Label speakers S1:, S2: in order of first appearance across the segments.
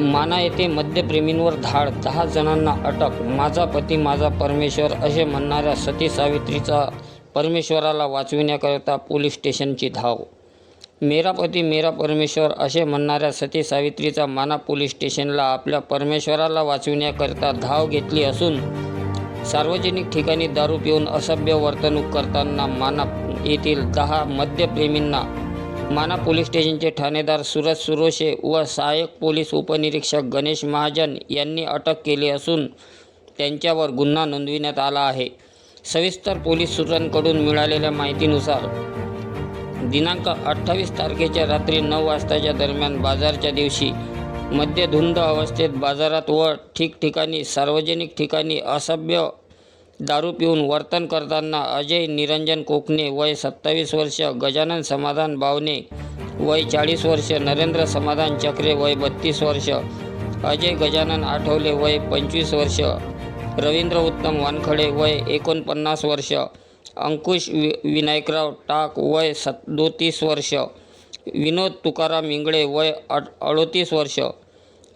S1: माना येथे मद्यप्रेमींवर धाड दहा जणांना अटक माझा पती माझा परमेश्वर असे म्हणणाऱ्या सती सावित्रीचा परमेश्वराला वाचविण्याकरता पोलीस स्टेशनची धाव. मेरा पती मेरा परमेश्वर असे म्हणणाऱ्या सती सावित्रीचा माना पोलीस स्टेशनला आपल्या परमेश्वराला वाचविण्याकरता धाव घेतली असून सार्वजनिक ठिकाणी दारू पिऊन असभ्य वर्तणूक करताना माना येथील दहा मद्यप्रेमींना माना पोलीस स्टेशनचे ठाणेदार सुरज सुरोशे व सहाय्यक पोलीस उपनिरीक्षक गणेश महाजन यांनी अटक केली असून त्यांच्यावर गुन्हा नोंदविण्यात आला आहे. सविस्तर पोलीस सूत्रांकडून मिळालेल्या माहितीनुसार दिनांक अठ्ठावीस तारखेच्या रात्री नऊ वाजताच्या दरम्यान बाजारच्या दिवशी मध्यधुंद अवस्थेत बाजारात व ठिकठिकाणी सार्वजनिक ठिकाणी असभ्य दारू पिऊन वर्तन करताना अजय निरंजन कोकणे वय सत्तावीस वर्ष गजानन समाधान बावणे वय चाळीस वर्ष नरेंद्र समाधान चक्रे वय बत्तीस वर्ष अजय गजानन आठवले वय पंचवीस वर्ष रवींद्र उत्तम वानखडे वय एकोणपन्नास वर्ष अंकुश वि विनायकराव टाक वय सदोतीस वर्ष विनोद तुकाराम इंगळे वय अड अडोतीस वर्ष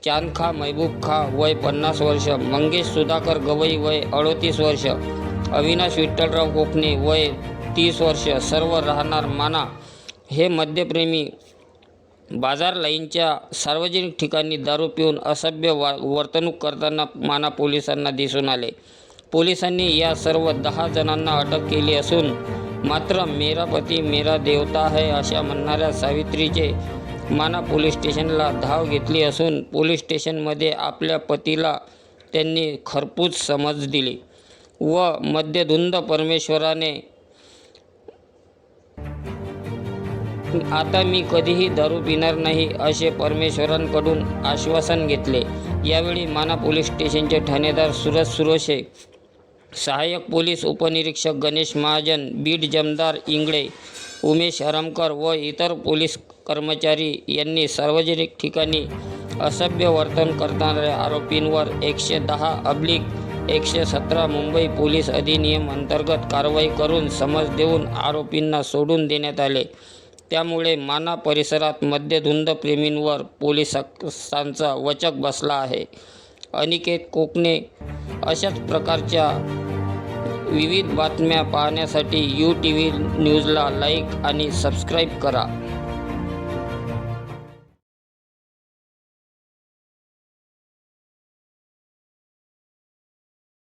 S1: चांदखा महबूब खा वय पन्नास वर्ष मंगेश सुधाकर गवई वय अडोतीस वर्ष अविनाश विठ्ठलराव कोकणे वय तीस वर्ष सर्व राहणार माना. हे मद्यप्रेमी बाजार लाईनच्या सार्वजनिक ठिकाणी दारू पिऊन असभ्य वा वर्तणूक करताना माना पोलिसांना दिसून आले. पोलिसांनी या सर्व दहा जणांना अटक केली असून मात्र मेरा पती मेरा देवता है अशा म्हणणाऱ्या सावित्रीचे माना पोलीस स्टेशनला धाव घेतली असून पोलीस स्टेशनमध्ये आपल्या पतीला त्यांनी खरपूस समज दिली व मध्यधुंद परमेश्वराने आता मी कधीही दारू पिणार नाही असे परमेश्वरांकडून आश्वासन घेतले. यावेळी माना पोलीस स्टेशनचे ठाणेदार सुरज सुरोशे सहाय्यक पोलीस उपनिरीक्षक गणेश महाजन बीड जमदार इंगळे उमेश हरमकर व इतर पोलीस कर्मचारी यांनी सार्वजनिक ठिकाणी असभ्य वर्तन करणाऱ्या आरोपींवर एकशे दहा अब्लिक एकशे सतरा मुंबई पोलीस अधिनियम अंतर्गत कारवाई करून समज देऊन आरोपींना सोडून देण्यात आले. त्यामुळे माना परिसरात मद्यधुंद प्रेमींवर पोलिसांचा वचक बसला आहे. अनिकेत कोकणे अशाच प्रकारच्या विविध बातम्या पाहण्यासाठी यू टी व्ही न्यूजला लाईक आणि सबस्क्राईब करा.